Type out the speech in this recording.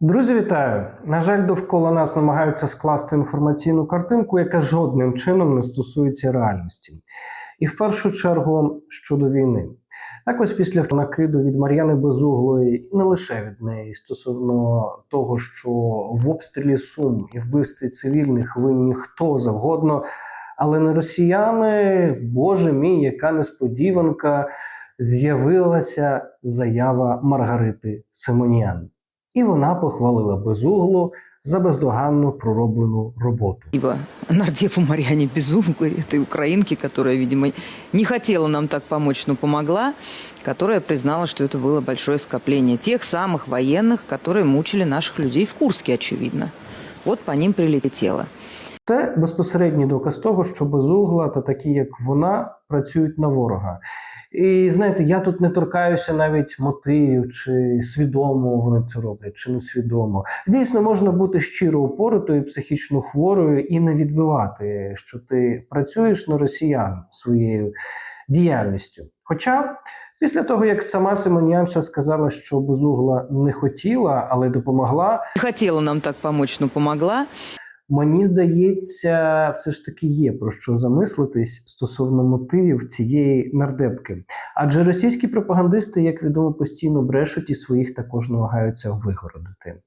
Друзі, вітаю! На жаль, довкола нас намагаються скласти інформаційну картинку, яка жодним чином не стосується реальності. І в першу чергу щодо війни. Так ось після накиду від Мар'яни Безуглої, і не лише від неї, стосовно того, що в обстрілі Сум і вбивстві цивільних винні хто завгодно, але не росіяни, боже мій, яка несподіванка, з'явилася заява Маргарити Симоніан І вона похвалила безуглу за бездоганно пророблену роботу. Спасибо нардепу Марьяне Безуглой, этой украинке, которая, видимо, не хотела нам так помочь, но помогла, которая признала, что это было большое скопление тех самых военных, которые мучили наших людей в Курске, очевидно. Вот по ним прилетело. Це безпосередній доказ того, що безугла та такі, як вона, працюють на ворога. І знаєте, я тут не торкаюся навіть мотивів, чи свідомо вони це роблять, чи несвідомо. Дійсно, можна бути щиро упоротою, психічно хворою і не відбивати, що ти працюєш на росіян своєю діяльністю. Хоча після того, як сама Симонянша сказала, що безугла не хотіла, але допомогла, Не хотела нам так помочь, но помогла. Мені здається, все ж таки є про що замислитись стосовно мотивів цієї нардепки. Адже російські пропагандисти, як відомо, постійно брешуть і своїх також намагаються вигородити.